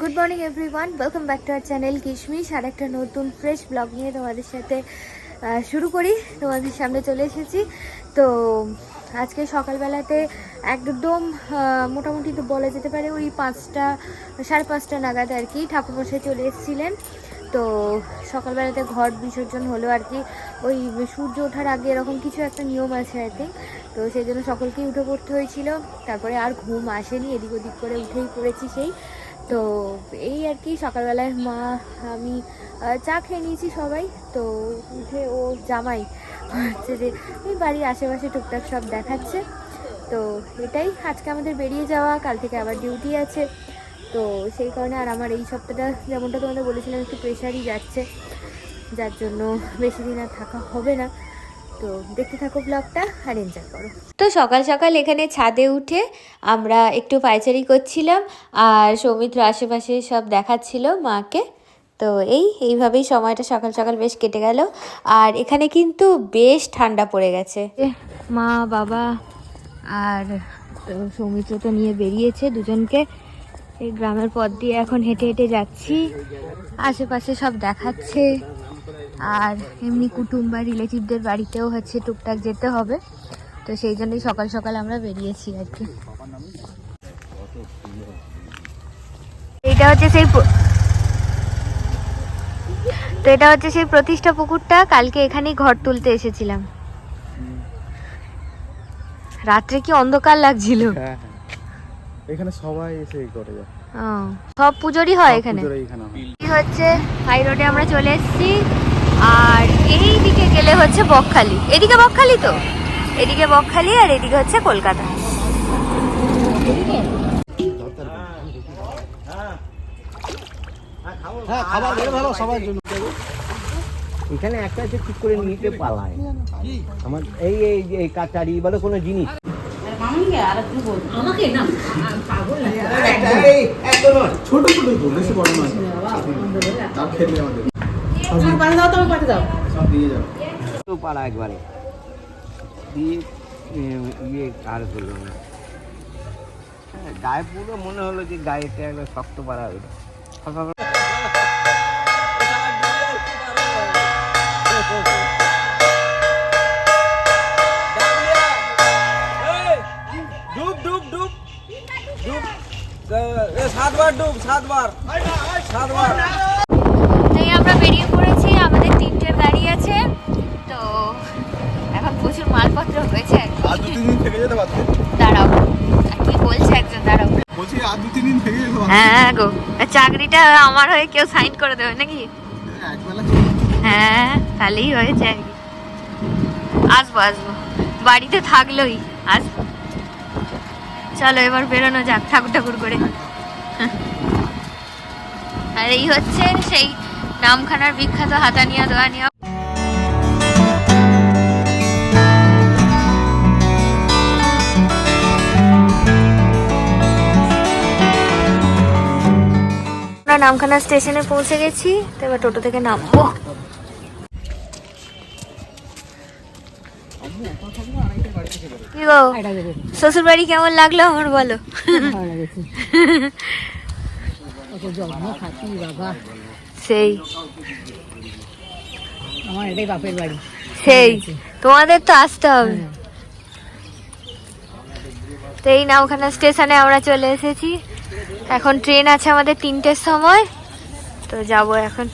Good morning everyone welcome back to our channel Kishmish আর একটা নতুন fresh blog নিয়ে তোমাদের সাথে শুরু করি। তোমাদের সামনে চলে এসেছি। তো, আজকে সকালবেলাতে একদম মোটামুটি তো বলা যেতে পারে ওই পাঁচটা, সাড়ে পাঁচটা নাগাদ আর কি ঠাকুরমশাই চলে এসেছিলেন। তো, সকালবেলাতে ঘট বিসর্জন হলো আর কি। ওই সূর্য ওঠার আগে এরকম কিছু একটা নিয়ম আছে আই থিঙ্ক তো, সেই জন্য সকলকেই উঠে পড়তে হয়েছিল। তারপরে আর ঘুম আসেনি, এদিক ওদিক করে উঠেই পড়েছি সেই। তো এই আর কি, সকালবেলায় মা, আমি চা খেয়ে নিয়েছি সবাই। তো উঠে ও জামাই হচ্ছে যে এই বাড়ির আশেপাশে টুকটাক সব দেখাচ্ছে। তো এটাই, আজকে আমাদের বেরিয়ে যাওয়া, কাল থেকে আবার ডিউটি আছে। তো সেই কারণে আর আমার এই সপ্তাহটা যেমনটা তোমাদের বলেছিলাম, একটু প্রেশারই যাচ্ছে। যার জন্য বেশি দিন আর থাকা হবে না। তো দেখতে থাকো ব্লগটা আর এনজয় করো। তো সকাল সকাল এখানে ছাদে উঠে আমরা একটু পায়চারি করছিলাম আর সৌমিত্র আশেপাশে সব দেখাচ্ছিল মাকে। তো এই এইভাবেই সময়টা সকাল সকাল বেশ কেটে গেল। আর এখানে কিন্তু বেশ ঠান্ডা পড়ে গেছে। মা বাবা আর তো সৌমিত্র তো নিয়ে বেরিয়েছে দুজনকে। এই গ্রামের পথ দিয়ে এখন হেঁটে হেঁটে যাচ্ছি। আশেপাশে সব দেখাচ্ছে। আর এমনি কুটুম বা রিলেটিভদের বাড়িতেও হচ্ছে টুকটাক যেতে হবে। তো সেই জন্যই সকাল সকাল আমরা বেরিয়েছি আর কি। এইটা হচ্ছে সেই তো এটা হচ্ছে সেই প্রতিষ্ঠা পুকুরটা। কালকে এখানেই ঘর তুলতে এসেছিলাম। রাত্রে কি অন্ধকার লাগছিল? হ্যাঁ হ্যাঁ। এখানে সবাই এসে করে যায় সব পুজোরই হয় এখানে? হচ্ছে হাই রোডে আমরা চলে এসেছি। আর এই দিকে গেলে হচ্ছে বকখালি এদিকে বকখালি তো এদিকে বকখালি আর এদিকে হচ্ছে কলকাতা হ্যাঁ খাবার বেড়ে ভালো সবার এখানে একটা আছে ঠিক করে নিতে পালায় আমার এই এই এই কাচারি বলে কোনো জিনিস ছোট ছোট তো বেশি বড় নয় তাও খেলে আমাদের সব দিয়ে যাও। তো পালা একবারে। দিয়ে ইয়ে আর হলো না। হ্যাঁ, গায়ে পুরো মনে হলো যে গায়েটা একবার শক্ত পাড়া হলো। সাতবার ডুব সাতবার। সাতবার আমরা বেরিয়ে আছে। তো এখন প্রচুর মালপত্র হয়েছে আর দু তিন দিন থেকে যেতে পারতে? দাঁড়াও। কি বলছে একজন দাঁড়াও। বলছি আর দু তিন দিন থেকে যেতে পারতে? হ্যাঁ গো। চাকরিটা আমার হয়ে কেউ সাইন করে দেবে নাকি? হ্যাঁ তাহলেই হয়েছে আর কি। আসব আসব। বাড়িতে থাকলোই আসব। চলো এবার বেরোনো যাক ঠাকুর ঠাকুর করে। আর এই হচ্ছে সেই নামখানার বিখ্যাত হাতানিয়া দোয়ানিয়া আমরা নামখানা স্টেশনে পৌঁছে গেছি, তো এবার টোটো থেকে নামবো। শ্বশুর বাড়ি কেমন লাগল আমার বলো? সেই। আমার এটাই বাপের বাড়ি সেই। তোমাদের তো আসতে হবে। তো এই নামখানা স্টেশনে আমরা চলে এসেছি। এখন ট্রেন আছে আমাদের তিনটের সময় তো যাব এখন।